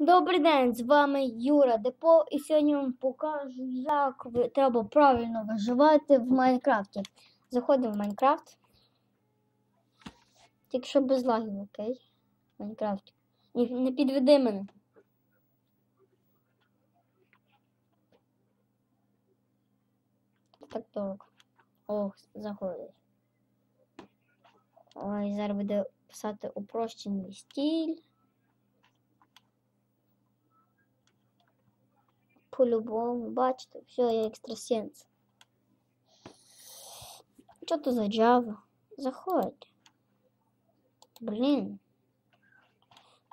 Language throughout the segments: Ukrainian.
Добрий день, з вами Юра Депо, і сьогодні вам покажу, як ви, треба правильно виживати в Майнкрафті. Заходимо в Майнкрафт. Тільки що без лагів, окей? В Майнкрафті. Не, підведи мене. Так довго. Ох, заходить. Ой, зараз буде писати упрощений стиль. По-любому, бачите, все, я екстрасенс. Що то за Java? Заходь. Блін.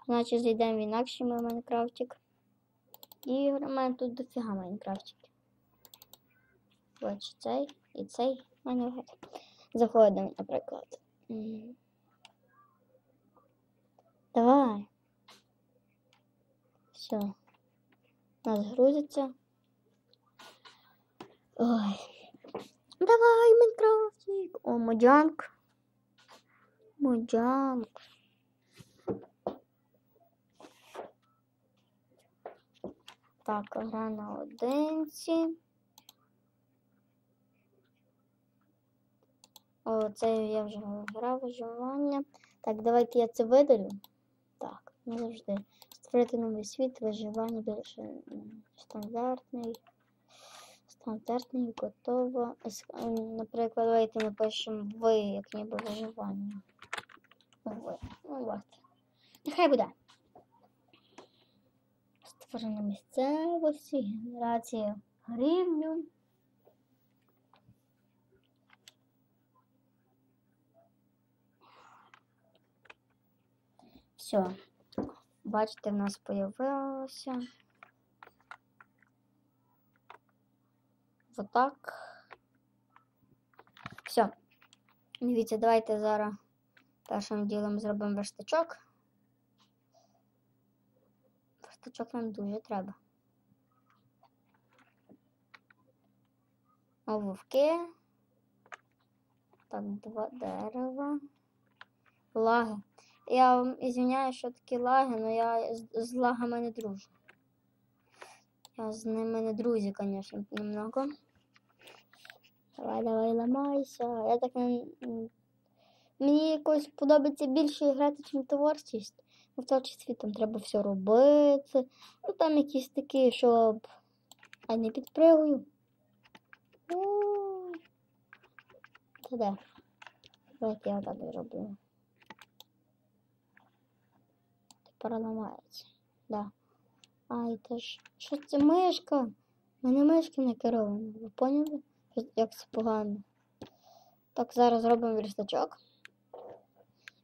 Значить, зайдемо в інакший мій Майнкрафтик. І у мене тут дофіга Майнкрафтиків. Ось цей і цей в мене. Заходимо, наприклад. Давай. Все. Нас грузиться. Ой. Давай, Майнкрафтик. О, Моджанг. Моджанг. Так, гра на одинці. О, це я вже грав виживання. Так, давайте я це видалю. Так, не завжди. Створити новий світ, виживання більше стандартний. Стандартний, готово. Наприклад, давайте напишемо ви, як ніби виживання. Ви. Ну, от. Нехай буде. Створення місцевості, генерація гривню. Все. Бачите, в нас появилося. Отак. Все. Дивіться, давайте зараз першим ділом зробимо верстачок. Верстачок нам дуже треба. О. Так, два дерева. Лаги. Я вам извиняю, що такі лаги, але я з, лагами не дружу. Я з ними не друзі, звісно, немного. Давай, давай, ламайся. Я так не. Мені якось подобається більше грати, ніж творчість. Ну, в творчості там треба все робити. Ну там якісь такі, щоб. А не підпригую. Та де? Давайте я так зроблю. Тепер. Да. Ай, та ж. Що це мишка? У мене мишка не керована. Ви поняли? Як це погано. Так, зараз зробимо верстачок.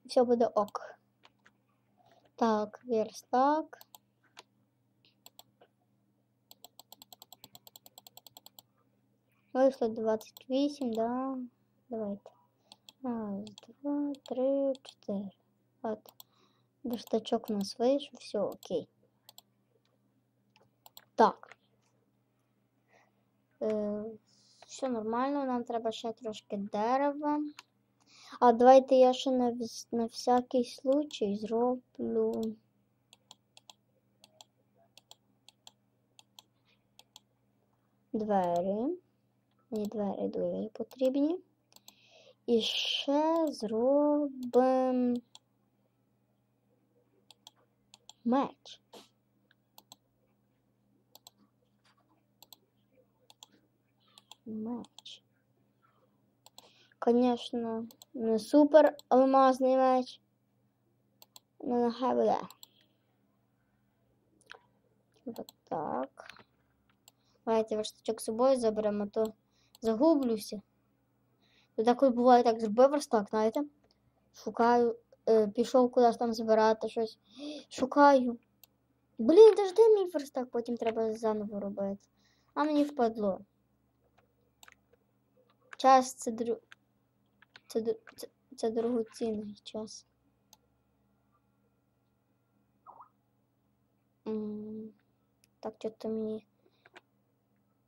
Все буде ок. Так, верстак. Вийшло 28, да. Давайте. Раз, два, три, чотири. От. Верстачок у нас вийшов, все окей. Так. Е, все нормально, нам треба ще трошки дерева. А давайте я ще на, на всякий случай зроблю. Двері. Мені двері дуже потрібні. І ще зробимо меч. Меч. Конечно, не супер алмазний меч. Ну, нехай буде. Вот так. Давайте верстачок з собою заберемо, то загублюся. То так от буває так, зробив верстак, знаєте? Шукаю, е, пішов кудись там збирати щось. Шукаю. Блін, та ж де мій верстак, потім треба заново робити. А мені впадло. Час це дру... це, це, це дорогоцінний час. Так, що-то мені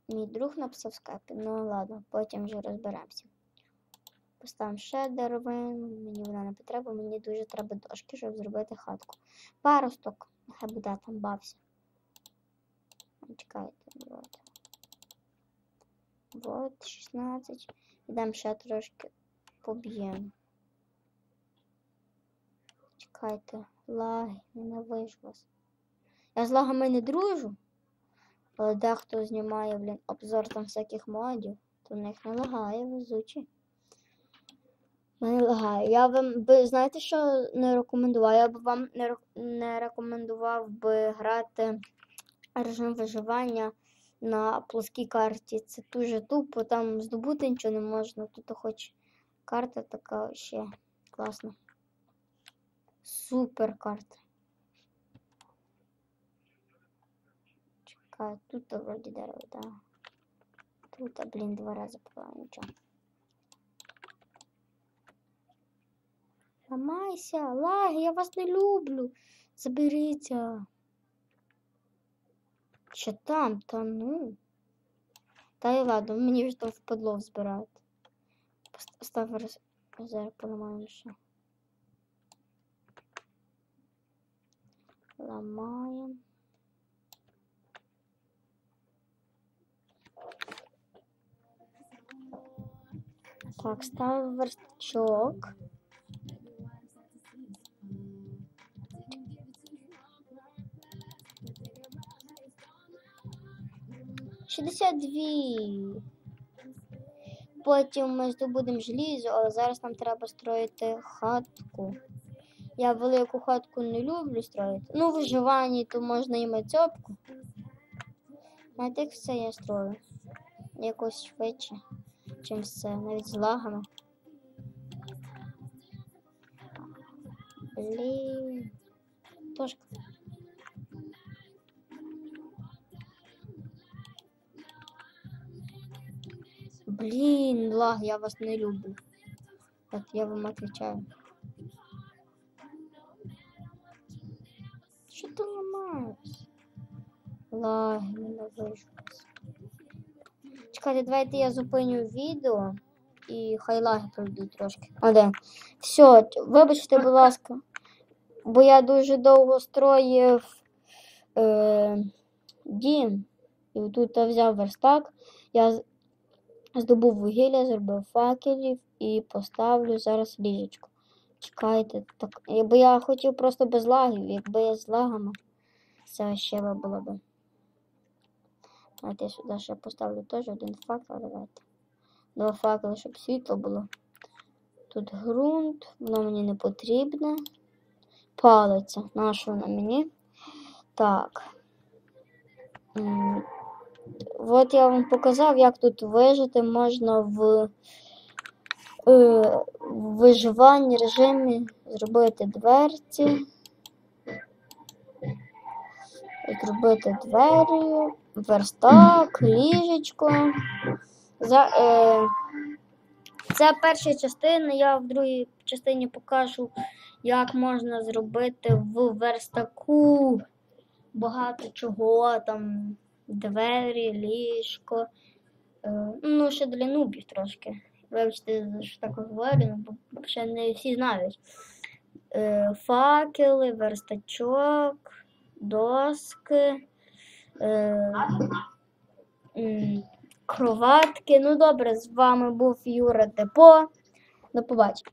мій друг написав скайпі. Ну ладно, потім вже розберемося. Поставимо ще деревину, мені вона не потрібна, мені дуже треба дошки, щоб зробити хатку. Паросток. Нехай буде там бався. Чекайте, вот. Вот, 16. Ідемо ще трошки поб'ємо. Чекайте, лаги, ненавижу вас. Я з лагами не дружу, але дехто знімає, блін, обзор там всяких модів, то в них не лагає везучі. Мене лагає. Я вам би знаєте, що не рекомендував? Я б вам не, не рекомендував би грати режим виживання на плоскій карті. Це дуже тупо, там здобути нічого не можна. Тут хоч карта така ще класна. Супер карта. Чекай, тут вроді дерево, да. Тут, блін, два рази попала, нічого. Ламайся, лаги, я вас не люблю. Заберіться. Ще там, та ну. Та й ладно, мені вже там впадло збирати. Став роз... Зараз ще. Ламаємо. Так, ставив верстачок. Шістдесят дві. Потім ми здобудемо желізо, але зараз нам треба строїти хатку. Я велику хатку не люблю строїти. Ну, в виживанні то можна і мацьопку. Знаєте, як все я строю? Якось швидше, чим все, навіть з лагами. Блін. Тошка. Блін, лаг, я вас не люблю. Так, я вам отвечаю. Що ти ламаєш? Лаги, ненавижу вас. Чекайте, давайте я зупиню відео і хай лаги пройдуть трошки. Один. Все, вибачте, будь ласка. Бо я дуже довго строїв е, дім. І тут я взяв верстак. Я здобув вугілля, зробив факелів і поставлю зараз ліжечко. Чекайте, так. Бо я хотів просто без лагів, якби я з лагами, це ще би було б. Давайте я сюди ще поставлю теж один факел, давайте. Два факели, щоб світло було. Тут ґрунт, воно мені не потрібне. Палиця, наша вона мені. Так. От я вам показав, як тут вижити можна в, е, виживанні режимі зробити дверці. Зробити двері, верстак, ліжечко. За, е, це перша частина. Я в другій частині покажу, як можна зробити в верстаку багато чого там. Двері, ліжко. Е, ну, ще для нубів трошки. Вибачте, що так говорю, ну, бо ще не всі знають. Е, факели, верстачок, доски, е, кроватки. Ну добре, з вами був Юра Депо. До побачення.